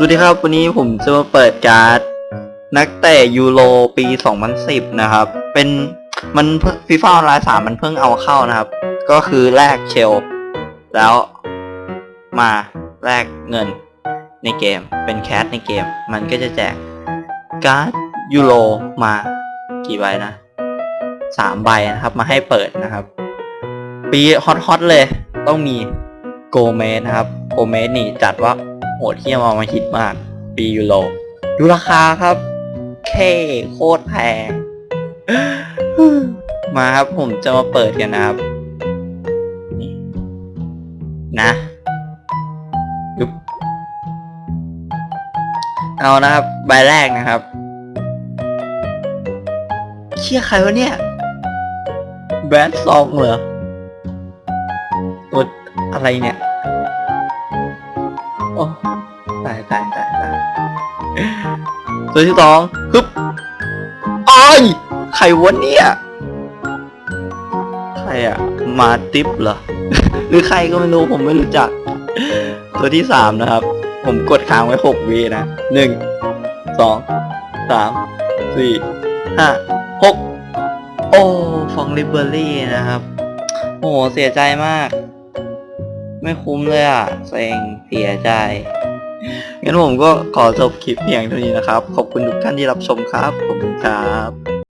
สวัสดีครับ วันนี้ผมจะมาเปิดการ์ด นักเตะยูโรปี 2010 นะครับ เป็นมันฟีฟ่าออนไลน์สามมันเพิ่งเอาเข้านะครับ ก็คือแลกเชล แล้วมาแลกเงินในเกมเป็นแคสในเกม มันก็จะแจกการ์ดยูโรมากี่ใบนะสามใบนะครับ มาให้เปิดนะครับ ปีฮอตๆเลยต้องมีโกเมสนะครับ โกเมสนี่จัดว่า โหดเที่ยมเอามาฮิตมากปียูโรดูราคาครับเคโคตรแพง มาครับผมจะมาเปิดกันนะครับ นี่ นะยุบเอานะครับ ใบแรกนะครับ เชี่ยใครวะเนี่ย แบรนด์ซองเหรอตัวอะไรเนี่ย โอ้ตายตายตายตายตัวที่สองฮึบอ้ายใครวะเนี่ย ใครอะมาติปเหรอ หรือใครก็ไม่รู้ผมไม่รู้จัก ตัวที่สามนะครับ ผมกดค้างไว้หกวินะหนึ่งสองสามสี่ห้าหกโอ้ ฟองลิเบอรี่นะครับ โอ้โหเสียใจมาก ไม่คุ้มเลยอะเซ็งเสียใจ งั้นผมก็ขอจบคลิปเพียงเท่านี้นะครับ ขอบคุณทุกท่านที่รับชมครับ ขอบคุณครับ